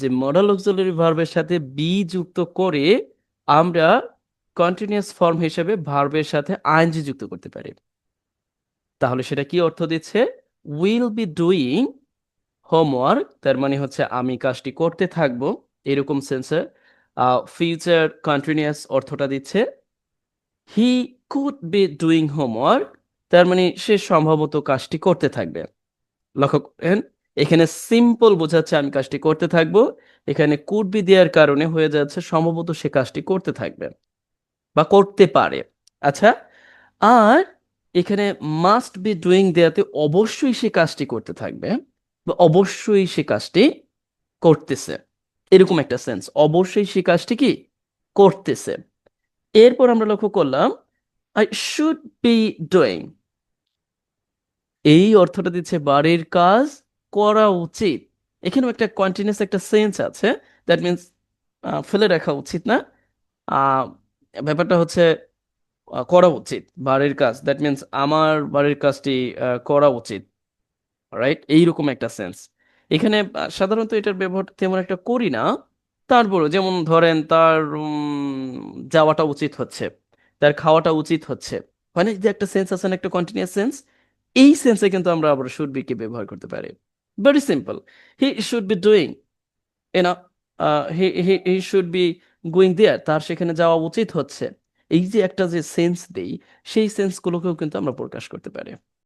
যে modal auxiliary ভার্বের সাথে বি যুক্ত করে আমরা কন্টিনিউয়াস ফর্ম হিসেবে ভার্বের সাথে আইএনজি যুক্ত করতে পারি। তাহলে সেটা কি অর্থ দিচ্ছে? উইল বি ডুইং হোমওয়ার্ক তার মানে হচ্ছে আমি কাজটি করতে থাকব। এরকম সেন্সে ফিউচার কন্টিনিউয়াস অর্থটা দিচ্ছে। He could be doing homework তার মানে সে সম্ভবত কাজটি করতে থাকবে। লক্ষ্য করেন এখানে সিম্পল বোঝাচ্ছে আমি কাজটি করতে থাকব। এখানে কুড বি দেওয়ার কারণে হয়ে যাচ্ছে সম্ভবত সে কাজটি করতে থাকবে বা করতে পারে। আচ্ছা আর এখানে মাস্ট বি ডুইং দেয়াতে অবশ্যই সে কাজটি করতে থাকবে বা অবশ্যই সে কাজটি করতেছে। এরকম একটা সেন্স অবশ্যই সে কাজটি কি? করতেছে। এরপর আমরা লক্ষ্য করলাম আই শুড বি ডুইং এই অর্থটা দিচ্ছে বাড়ির কাজ করা উচিত। এখানেও একটা কন্টিনিউয়াস একটা সেন্স আছে। দ্যাট মিনস ফেলে রাখা উচিত না। ব্যাপারটা হচ্ছে করা উচিত বাড়ির কাজ। দ্যাট মিনস আমার বাড়ির কাজটি করা উচিত। রাইট এইরকম একটা সেন্স এখানে সাধারণত এটার ব্যবহার তেমন একটা করি না। তারপরও যেমন ধরেন, তার যাওয়াটা উচিত হচ্ছে। তার খাওয়াটা উচিত হচ্ছে। মানে যে একটা সেন্স আছে না একটা কন্টিনিউয়াস সেন্স এই সেন্সে কিন্তু আমরা আবার শুড বি কে ব্যবহার করতে পারি। Very simple he should be doing Ena he he he should be going there তার সেখানে যাওয়া উচিত হচ্ছে। এই যে একটা যে সেন্স দেই, সেই সেন্সগুলোকেও কিন্তু আমরা প্রকাশ করতে পারি।